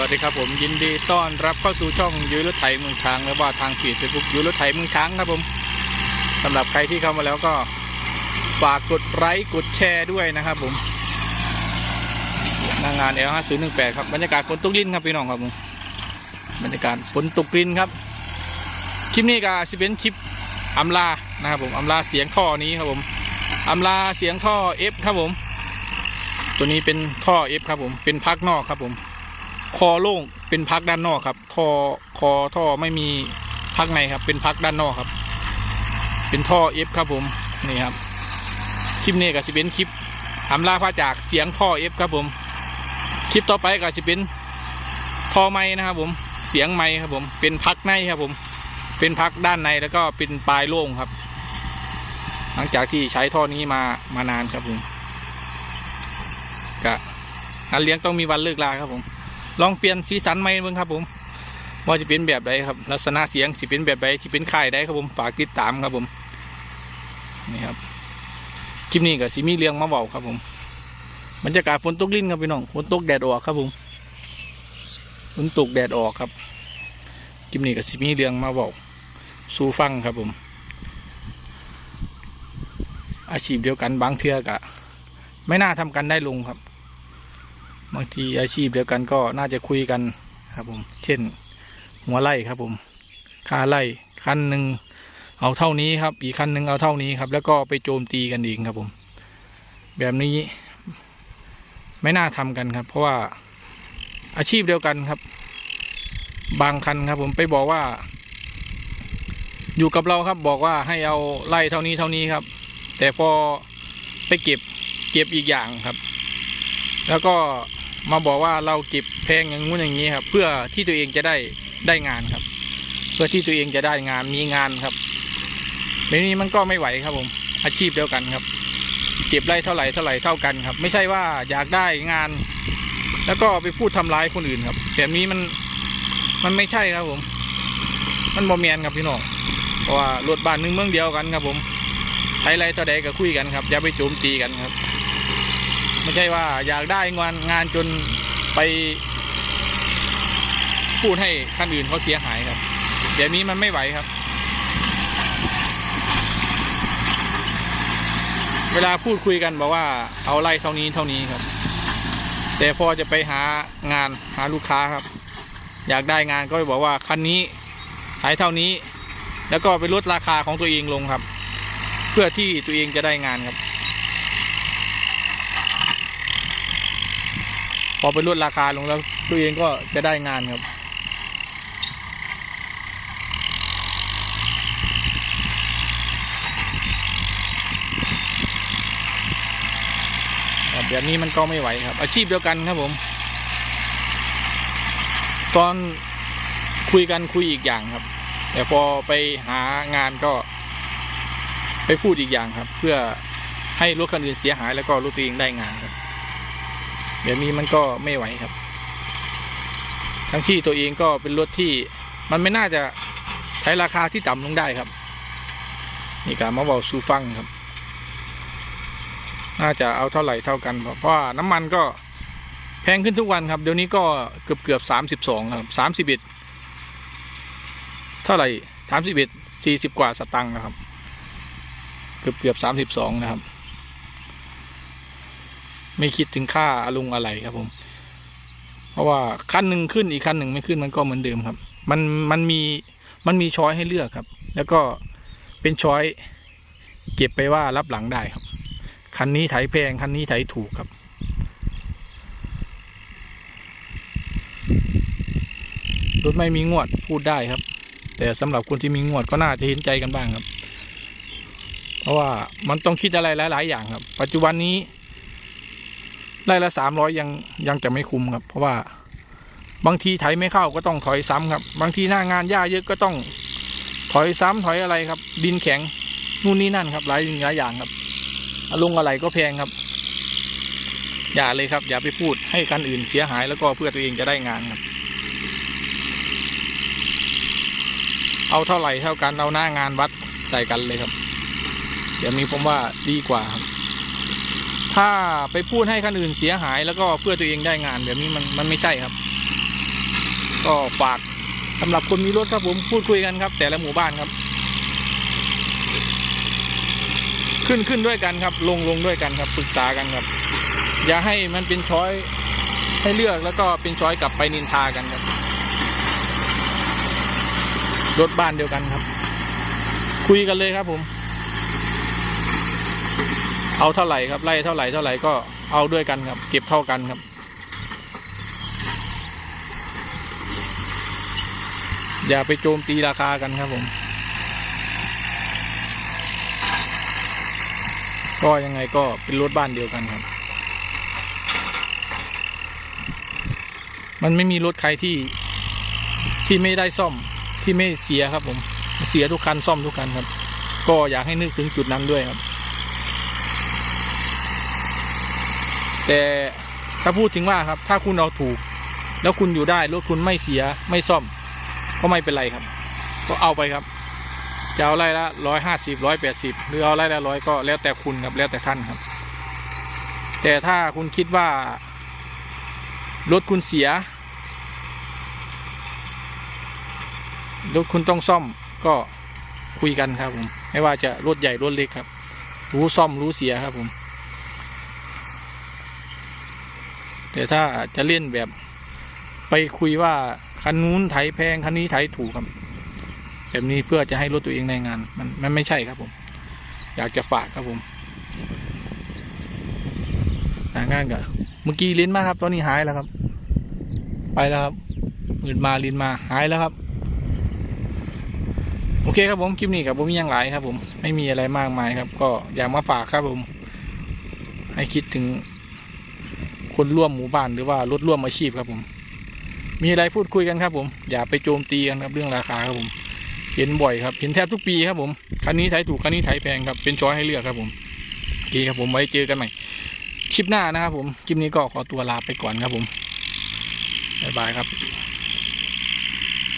วัสดีครับผมยินดีต้อนรับเข้าสู่ช่องยุ้ยรถไถเมืองช้างและว่าทางเพจเฟซบุ๊กยุ้ยรถไถเมืองช้างครับผมสำหรับใครที่เข้ามาแล้วก็ฝากกดไลค์กดแชร์ด้วยนะครับผมหนางงาน L 5 0 1 8ครับบรรยากาศฝนตกลิ้นครับพี่น้องครับผมบรรยากาศฝนตกลิ้นครับคลิปนี้ก็สิเป็นคลิปอำลานะครับผมอำลาเสียงท่อนี้ครับผมอำลาเสียงท่อ F ครับผม ตัวนี้เป็นท่อ F ครับผมเป็นพักนอกครับผม คอโล่งเป็นพักด้านนอกครับท่อคอท่อไม่มีพักในครับ เป็นพักด้านนอกครับ เป็นท่อ F ครับผมนี่ครับคลิปนี้ก็สิเป็นคลิปทำลาพาจากเสียงท่อ F ครับผม คลิปต่อไปก็สิเป็นท่อไม้นะครับผมเสียงไม้ครับผมเป็นพักในครับผม เป็นพักด้านในแล้วก็เป็นปลายโล่งครับ หลังจากที่ใช้ท่อนี้มามานานครับผมก็งานเลี้ยงต้องมีวันเลิกลาครับผม ลองเปลี่ยนสีสันใหม่เบ้างครับผมว่าจะเป็นแบบใดครับ ลักษณะเสียงสิเป็นแบบใดที่เป็นค่ายใดครับผมฝากติดตามครับผมนี่ครับคลิปนี้กับสีมีเรียงมาเบาครับผมบรรยากาศฝนตกลิ้นครับพี่น้องฝนตกแดดออกครับผมฝนตกแดดออกครับคลิปนี้กับสีมีเรียงมาเบาสู่ฟังครับผม อาชีพเดียวกันบางเทือกะไม่น่าทำกันได้ลงครับ บางทีอาชีพเดียวกันก็น่าจะคุยกันครับผม เช่น หัวไล่ครับผมค่าไล่คันหนึ่งเอาเท่านี้ครับ อีกคันหนึ่งเอาเท่านี้ครับ แล้วก็ไปโจมตีกันเองครับผม แบบนี้ไม่น่าทำกันครับ เพราะว่าอาชีพเดียวกันครับ บางคันครับ ผมไปบอกว่า อยู่กับเราครับ บอกว่าให้เอาไล่เท่านี้เท่านี้ครับ แต่พอไปเก็บเก็บอีกอย่างครับ แล้วก็ มาบอกว่าเราเก็บแพงอย่างงู้นอย่างนี้ครับ เพื่อที่ตัวเองจะได้ได้งานครับ เพื่อที่ตัวเองจะได้งานมีงานครับแบบนี้มันก็ไม่ไหวครับผม อาชีพเดียวกันครับ เก็บไร่เท่าไหร่เท่าไหร่เท่ากันครับ ไม่ใช่ว่าอยากได้งาน แล้วก็ไปพูดทำร้ายคนอื่นครับ แบบนี้มันมันไม่ใช่ครับผม มันบอมแมนครับพี่น้องเพราะว่ารถบ้านนึงเมืองเดียวกันครับผมใช้ไรเท่าใดก็คุยกันครับอย่าไปโจมตีกันครับ ไม่ใช่ว่าอยากได้งานงานจนไป พูดให้ท่านอื่นเขาเสียหายครับแบบนี้มันไม่ไหวครับ เวลาพูดคุยกันบอกว่าเอาไล่เท่านี้เท่านี้ครับ แต่พอจะไปหางานหาลูกค้าครับ อยากได้งานก็ไปบอกว่าคันนี้ขายเท่านี้ แล้วก็ไปลดราคาของตัวเองลงครับ เพื่อที่ตัวเองจะได้งานครับ พอไปลดราคาลงแล้วตัวเองก็จะได้งานครับ แบบนี้มันก็ไม่ไหวครับ อาชีพเดียวกันครับผม ตอนคุยกันคุยอีกอย่างครับ แต่พอไปหางานก็ ไปพูดอีกอย่างครับ เพื่อให้รถคันอื่นเสียหายแล้วก็รถตัวเองได้งานครับ แบบนี้มันก็ไม่ไหวครับ ทั้งที่ตัวเองก็เป็นรถที่มันไม่น่าจะใช้ราคาที่ต่ำลงได้ครับ นี่การมาบอกซูฟังครับ น่าจะเอาเท่าไหร่เท่ากัน เพราะว่าน้ำมันก็แพงขึ้นทุกวันครับ เดี๋ยวนี้ก็เกือบเกือบสามสิบสองครับสามสิบเอ็ดเท่าไหร่สามสิบเอ็ดสี่สิบกว่าสตังค์นะครับ เกือบเกือบสามสิบสองนะครับ ไม่คิดถึงค่าอลุงอะไรครับผม เพราะว่าคันหนึ่งขึ้นอีกคันหนึ่งไม่ขึ้นมันก็เหมือนเดิมครับ มันมันมีมันมีช้อยให้เลือกครับ แล้วก็เป็นช้อยเก็บไปว่ารับหลังได้ครับ คันนี้ไถแพงคันนี้ไถถูกครับรถไม่มีงวดพูดได้ครับ แต่สำหรับคนที่มีงวดก็น่าจะเห็นใจกันบ้างครับ เพราะว่ามันต้องคิดอะไรหลาย ๆ อย่างครับ ปัจจุบันนี้ ไร่ละสามร้อยยังยังจะไม่คุ้มครับ เพราะว่าบางทีไถไม่เข้าก็ต้องถอยซ้ำครับ บางทีหน้างานหญ้าเยอะก็ต้องถอยซ้ำถอยอะไรครับ ดินแข็งนู่นนี่นั่นครับหลายหลายอย่างครับอารมณ์อะไรก็แพงครับ อย่าเลยครับ อย่าไปพูดให้คันอื่นเสียหายแล้วก็เพื่อตัวเองจะได้งานครับ เอาเท่าไหร่เท่ากันเอาหน้างานวัดใส่กันเลยครับเดี๋ยวนี้ผมว่าดีกว่าครับ ถ้าไปพูดให้คนอื่นเสียหายแล้วก็เพื่อตัวเองได้งานแบบนี้มันมันไม่ใช่ครับ ก็ฝากสำหรับคนมีรถครับผมพูดคุยกันครับ แต่ละหมู่บ้านครับ ขึ้นขึ้นด้วยกันครับ ลงลงด้วยกันครับปรึกษากันครับ อย่าให้มันเป็นช้อยให้เลือกแล้วก็เป็นช้อยกลับไปนินทากันครับรถบ้านเดียวกันครับ คุยกันเลยครับผม เอาเท่าไหร่ครับไล่เท่าไหร่เท่าไหร่ก็เอาด้วยกันครับ เก็บเท่ากันครับ อย่าไปโจมตีราคากันครับผม ก็ยังไงก็เป็นรถบ้านเดียวกันครับ มันไม่มีรถใครที่ที่ไม่ได้ซ่อมที่ไม่เสียครับผม เสียทุกคันซ่อมทุกคันครับ ก็อยากให้นึกถึงจุดนั้นด้วยครับ แต่ถ้าพูดถึงว่าครับ ถ้าคุณเอาถูก แล้วคุณอยู่ได้รถคุณไม่เสียไม่ซ่อม ก็ไม่เป็นไรครับ ก็เอาไปครับ จะเอาไร่ละร้อยห้าสิบร้อยแปดสิบหรือเอาไร่ละร้อยก็แล้วแต่คุณครับแล้วแต่ท่านครับ แต่ถ้าคุณคิดว่ารถคุณเสียรถคุณต้องซ่อมก็คุยกันครับผม ไม่ว่าจะรถใหญ่รถเล็กครับ รู้ซ่อมรู้เสียครับผม แต่ถ้าจะเล่นแบบไปคุยว่าคันนู้นไถแพงคันนี้ไถถูกครับ แบบนี้เพื่อจะให้รถตัวเองในงาน มันมันไม่ใช่ครับผม อยากจะฝากครับผมหางานกับเมื่อกี้ลิ้นมาครับ ตอนนี้หายแล้วครับ ไปแล้วครับมืดมาลิ้นมาหายแล้วครับ โอเคครับผมคลิปนี้ครับผมมียังหลายครับ ผมไม่มีอะไรมากมายครับ ก็อยากมาฝากครับผม ให้คิดถึง คนร่วมหมู่บ้านหรือว่ารถร่วมอาชีพครับผม มีอะไรพูดคุยกันครับผม อย่าไปโจมตีกันครับเรื่องราคาครับผม เห็นบ่อยครับ เห็นแทบทุกปีครับผมคันนี้ไถถูกคันนี้ไถแพงครับ เป็นช้อยให้เลือกครับผมโอเคครับผมไว้เจอกันใหม่คลิปหน้านะครับผมคลิปนี้ก็ขอตัวลาไปก่อนครับผมบ๊ายบายครับ